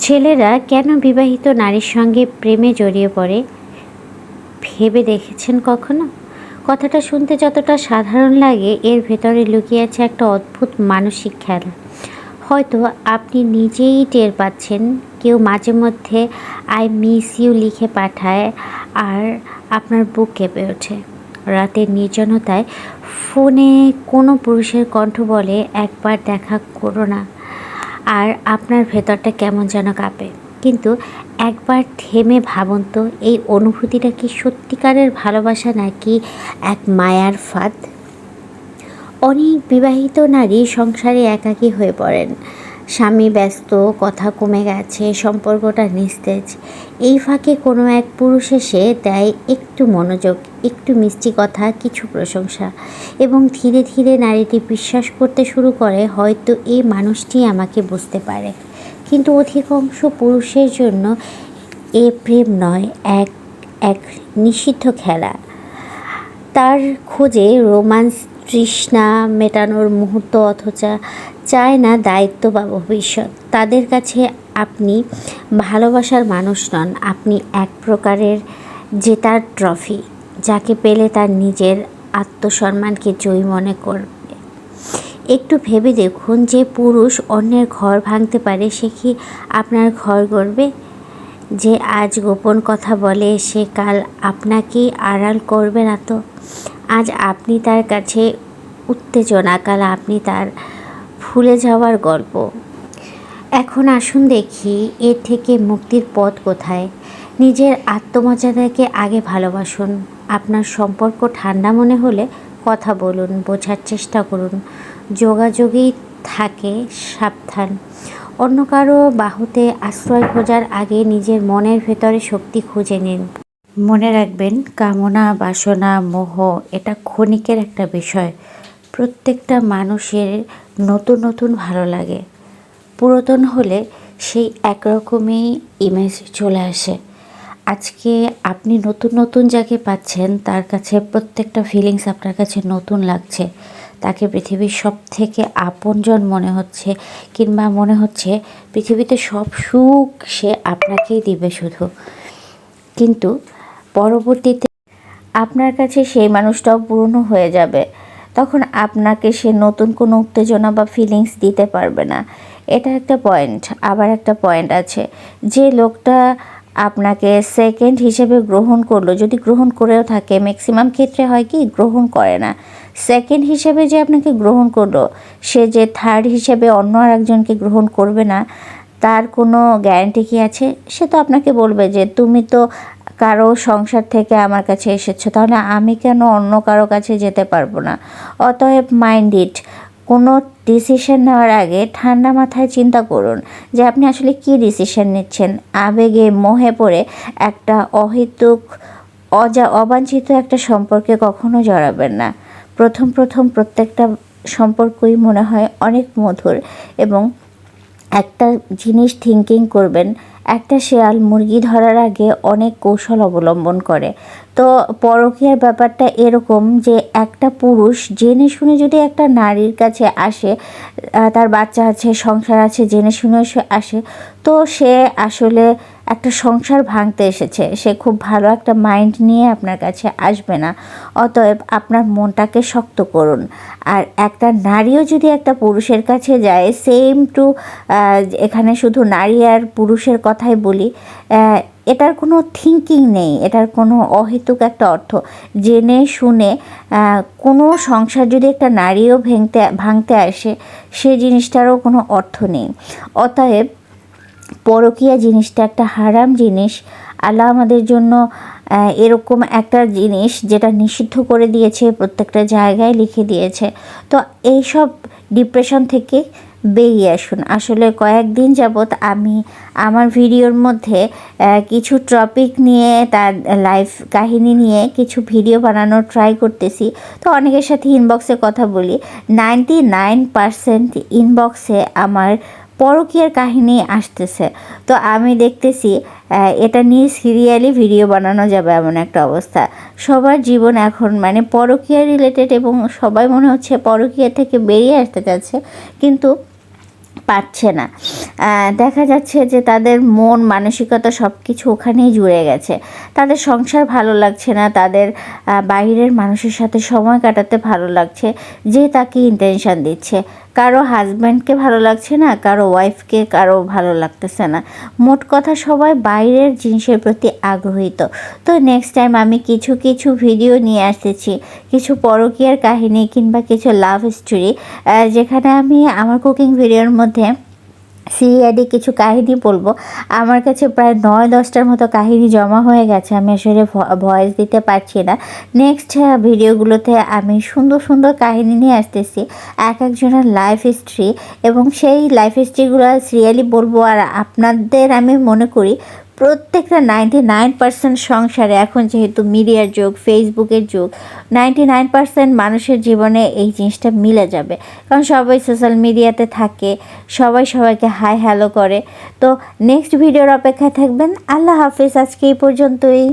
ছেলেরা কেন বিবাহিত নারীর সঙ্গে প্রেমে জড়িয়ে পড়ে? ভেবে দেখেছেন কখনো? কথাটা শুনতে যতটা সাধারণ লাগে, এর ভেতরে লুকিয়ে আছে একটা অদ্ভুত মানসিক খেলা। হয়তো আপনি নিজেই টের পাচ্ছেন, কেউ মাঝে মধ্যে আই মিস ইউ লিখে পাঠায় আর আপনার বুক কেঁপে ওঠে। রাতের নির্জনতায় ফোনে কোনো পুরুষের কণ্ঠ বলে, একবার দেখা করো না। আর আপনার ভেতরটা কেমন যেন কাঁপে। কিন্তু একবার থেমে ভাবুন তো, এই অনুভূতিটা কি সত্যিকারের ভালোবাসা নাকি এক মায়ার ফাঁদ? অনেক বিবাহিত নারী সংসারে একাকী হয়ে পড়েন। স্বামী ব্যস্ত, কথা কমে গেছে, সম্পর্কটা নিস্তেজ। এই ফাঁকে কোনো এক পুরুষ এসে দেয় একটু মনোযোগ, একটু মিষ্টি কথা, কিছু প্রশংসা এবং ধীরে ধীরে নারীটি বিশ্বাস করতে শুরু করে, হয়তো এই মানুষটি আমাকে বুঝতে পারে। কিন্তু অধিকাংশ পুরুষের জন্য এ প্রেম নয়, এক এক নিষিদ্ধ খেলা। তার খোঁজে রোমান্স তৃষ্ণা মেটানোর মুহূর্ত অথচ চায় না দায়িত্ব বা ভবিষ্যৎ। তাদের কাছে আপনি ভালোবাসার মানুষ নন। আপনি এক প্রকারের জেতার ট্রফি, যাকে পেলে তার নিজের আত্মসম্মানকে জয়ী মনে করবে। একটু ভেবে দেখুন যে পুরুষ অন্যের ঘর ভাঙতে পারে, সে কি আপনার ঘর গড়বে? যে আজ গোপন কথা বলে, সে কাল আপনাকেই আড়াল করবে না তো? আজ আপনি তার কাছে উত্তেজনা, কাল আপনি তার ভুলে যাওয়ার গল্প। এখন আসুন দেখি এর থেকে মুক্তির পথ কোথায়? নিজের আত্মমর্যাদাকে আগে ভালোবাসুন। আপনার সম্পর্ক ঠান্ডা মনে হলে কথা বলুন, বোঝার চেষ্টা করুন। যোগাযোগেই থাকে সাবধান। অন্য কারও বাহুতে আশ্রয় খোঁজার আগে নিজের মনের ভেতরে শক্তি খুঁজে নিন। মনে রাখবেন, কামনা, বাসনা, মোহ, এটা ক্ষণিকের একটা বিষয়। প্রত্যেকটা মানুষের নতুন নতুন ভালো লাগে। পুরাতন হলে সেই একরকমই ইমেজ চলে আসে। আজকে আপনি নতুন নতুন যাকে পাচ্ছেন, তার কাছে প্রত্যেকটা ফিলিংস আপনার কাছে নতুন লাগছে। তাকে পৃথিবীর সব থেকে আপনজন মনে হচ্ছে কিংবা মনে হচ্ছে পৃথিবীতে সব সুখ সে আপনাকেই দিবে শুধু। কিন্তু পরবর্তীতে আপনার কাছে সেই মানুষটাও পুরনো হয়ে যাবে। তখন আপনাকে সে নতুন কোনো উত্তেজনা বা ফিলিংস দিতে পারবে না। এটা একটা পয়েন্ট আবার একটা পয়েন্ট আছে। যে লোকটা আপনাকে সেকেন্ড হিসেবে গ্রহণ করল, যদি গ্রহণ করেও থাকে ম্যাক্সিমাম ক্ষেত্রে হয় কি, গ্রহণ করে না। সেকেন্ড হিসেবে যে আপনাকে গ্রহণ করল, সে যে থার্ড হিসেবে অন্য আর একজনকে গ্রহণ করবে না, তার কোনো গ্যারান্টি কি আছে? সে তো আপনাকে বলবে যে, তুমি তো কারও সংসার থেকে আমার কাছে এসেছ, তাহলে আমি কেন অন্য কারও কাছে যেতে পারব না? অতএব মাইন্ড ইট কোনো ডিসিশন নেওয়ার আগে ঠান্ডা মাথায় চিন্তা করুন যে আপনি আসলে কি ডিসিশন নিচ্ছেন। আবেগে মোহে পড়ে একটা অহেতুক, অজা, অবাঞ্ছিত একটা সম্পর্কে কখনো জড়াবেন না। প্রথম প্রথম প্রত্যেকটা সম্পর্কই মনে হয় অনেক মধুর এবং একটা জিনিস থিঙ্কিং করবেন একটা শেয়াল মুরগি ধরার আগে অনেক কৌশল অবলম্বন করে। তো পরকীয়ার ব্যাপারটা এরকম যে একটা পুরুষ জেনে শুনে যদি একটা নারীর কাছে আসে তার বাচ্চা আছে, সংসার আছে, জেনে শুনে আসে, তো সে আসলে একটা সংসার ভাঙতে এসেছে। সে খুব ভালো একটা মাইন্ড নিয়ে আপনার কাছে আসবে না। অতএব আপনার মনটাকে শক্ত করুন। আর একটা নারীও যদি একটা পুরুষের কাছে যায় সেম টু এখানে শুধু নারী আর পুরুষের কথাই বলি এটার কোনো থিঙ্কিং নেই, এটার কোনো অহেতুক একটা অর্থ। জেনে, শুনে কোনো সংসার যদি একটা নারীও ভেঙতে, ভাঙতে আসে, সে জিনিসটারও কোনো অর্থ নেই। অতএব পরকীয়া জিনিসটা একটা হারাম জিনিস। আল্লাহ আমাদের জন্য এরকম একটা জিনিস যেটা নিষিদ্ধ করে দিয়েছে, প্রত্যেকটা জায়গায় লিখে দিয়েছে। তো এইসব ডিপ্রেশন থেকে বেরিয়ে আসুন। আসলে কয়েকদিন যাবৎ আমি আমার ভিডিওর মধ্যে কিছু টপিক নিয়ে, তার লাইফ কাহিনী নিয়ে কিছু ভিডিও বানানোর ট্রাই করতেছি। তো অনেকের সাথে ইনবক্সে কথা বলি। নাইনটি নাইন পারসেন্ট ইনবক্সে আমার পরকীয়ার কাহিনী আসতেছে। তো আমি দেখতেছি এটা নিয়ে সিরিয়ালি ভিডিও বানানো যাবে এমন একটা অবস্থা। সবার জীবন এখন মানে পরকীয়া রিলেটেড এবং সবাই মনে হচ্ছে পরকীয়া থেকে বেরিয়ে আসতে চাচ্ছে কিন্তু পাচ্ছে না। দেখা যাচ্ছে যে তাদের মন, মানসিকতা সব কিছু ওখানেই জুড়ে গেছে। তাদের সংসার ভালো লাগছে না, তাদের বাইরের মানুষের সাথে সময় কাটাতে ভালো লাগছে, যে তাকে ইন্টেনশন দিচ্ছে। কারও হাজব্যান্ডকে ভালো লাগছে না, কারও ওয়াইফকে কারও ভালো লাগতেছে না। মোট কথা সবাই বাইরের জিনিসের প্রতি আগ্রহিত। তো নেক্সট টাইম আমি কিছু কিছু ভিডিও নিয়ে আসতেছি। কিছু পরকীয়ার কাহিনী কিংবা কিছু লাভ স্টোরি যেখানে আমি আমার কুকিং ভিডিওর মধ্যে সিরিয়ালি কিছু কাহিনী বলব। আমার কাছে প্রায় নয়, দশটার মতো কাহিনী জমা হয়ে গেছে। আমি আসলে ভয়েস দিতে পারছি না। নেক্সট ভিডিওগুলোতে আমি সুন্দর সুন্দর কাহিনী নিয়ে আসতেছি। এক একজনের লাইফ হিস্ট্রি এবং সেই লাইফ হিস্ট্রিগুলো সিরিয়ালি বলব। আর আপনাদের আমি মনে করি প্রত্যেকটা নাইনটি নাইন পার্সেন্ট সংসারে এখন যেহেতু মিডিয়ার যুগ ফেসবুকের যুগ নাইনটি নাইন পার্সেন্ট মানুষের জীবনে এই জিনিসটা মিলে যাবে। কারণ সবাই সোশ্যাল মিডিয়াতে থাকে, সবাই সবাইকে হাই হ্যালো করে। তো নেক্সট ভিডিওর অপেক্ষায় থাকবেন। আল্লাহ হাফিজ, আজকে এই পর্যন্তই।